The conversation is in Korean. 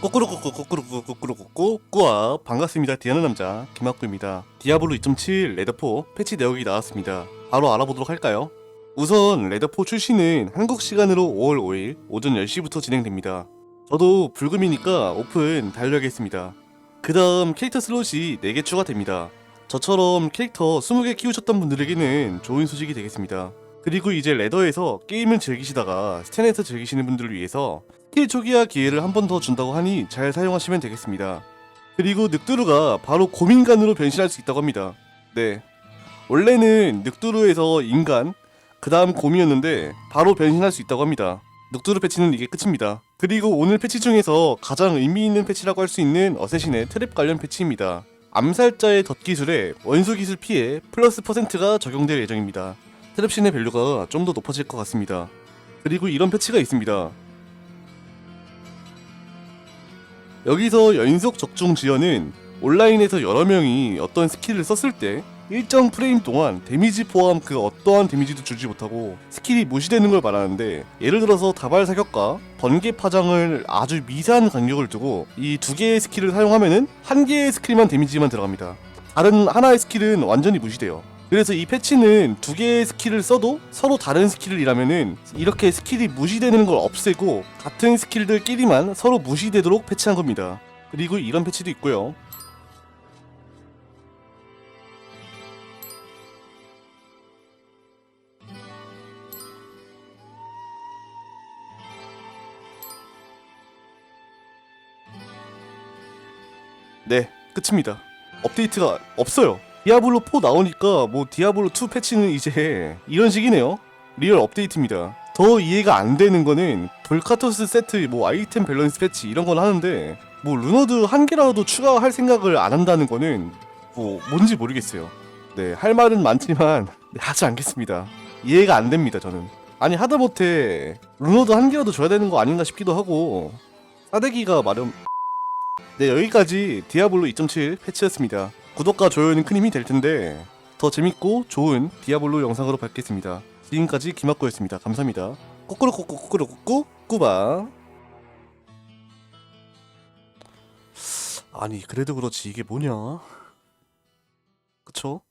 꼬꾸로꼬꾸 꼬꾸로꼬꾸 꼬꾸로꼬꾸 꾸아 반갑습니다. 디아는 남자 김학구입니다. 디아블로 2.7 레더4 패치 내역이 나왔습니다. 바로 알아보도록 할까요? 우선 레더4 출시는 한국 시간으로 5월 5일 오전 10시부터 진행됩니다. 저도 불금이니까 오픈 달려야겠습니다. 그 다음 캐릭터 슬롯이 4개 추가됩니다. 저처럼 캐릭터 20개 키우셨던 분들에게는 좋은 소식이 되겠습니다 그리고 이제 레더에서 게임을 즐기시다가 스탠에서 즐기시는 분들을 위해서 스킬 초기화 기회를 한 번 더 준다고 하니 잘 사용하시면 되겠습니다. 그리고 늑두루가 바로 고민간으로 변신할 수 있다고 합니다. 네. 원래는 늑두루에서 인간, 그 다음 곰이었는데 바로 변신할 수 있다고 합니다. 늑두루 패치는 이게 끝입니다. 그리고 오늘 패치 중에서 가장 의미 있는 패치라고 할 수 있는 어쌔신의 트랩 관련 패치입니다. 암살자의 덧 기술에 원소 기술 피해 플러스 퍼센트가 적용될 예정입니다. 트랩신의 밸류가 좀 더 높아질 것 같습니다. 그리고 이런 패치가 있습니다. 여기서 연속 적중 지연은 온라인에서 여러 명이 어떤 스킬을 썼을 때 일정 프레임 동안 데미지 포함 그 어떠한 데미지도 주지 못하고 스킬이 무시되는 걸 말하는데 예를 들어서 다발 사격과 번개 파장을 아주 미세한 간격을 두고 이 두 개의 스킬을 사용하면은 한 개의 스킬만 데미지만 들어갑니다. 다른 하나의 스킬은 완전히 무시돼요. 그래서 이 패치는 두 개의 스킬을 써도 서로 다른 스킬이라면은 이렇게 스킬이 무시되는 걸 없애고 같은 스킬들끼리만 서로 무시되도록 패치한 겁니다. 그리고 이런 패치도 있고요. 네, 끝입니다. 업데이트가 없어요. 디아블로 4 나오니까 뭐 디아블로 2 패치는 이제 이런 식이네요. 리얼 업데이트입니다. 더 이해가 안 되는 거는 볼카토스 세트 뭐 아이템 밸런스 패치 이런 건 하는데 뭐 루너드 한 개라도 추가할 생각을 안 한다는 거는 뭐 뭔지 모르겠어요. 네, 할 말은 많지만 네, 하지 않겠습니다. 이해가 안 됩니다, 저는. 아니 하다못해 루너드 한 개라도 줘야 되는 거 아닌가 싶기도 하고 싸대기가 마련 네 여기까지 디아블로 2.7 패치였습니다. 구독과 좋아요는 큰 힘이 될 텐데 더 재밌고 좋은 디아블로 영상으로 뵙겠습니다. 지금까지 김학구였습니다. 감사합니다. 꼬꾸로 꼬꾸 꼬꾸로 꼬꾸 꾸바 아니 그래도 그렇지 이게 뭐냐? 그쵸?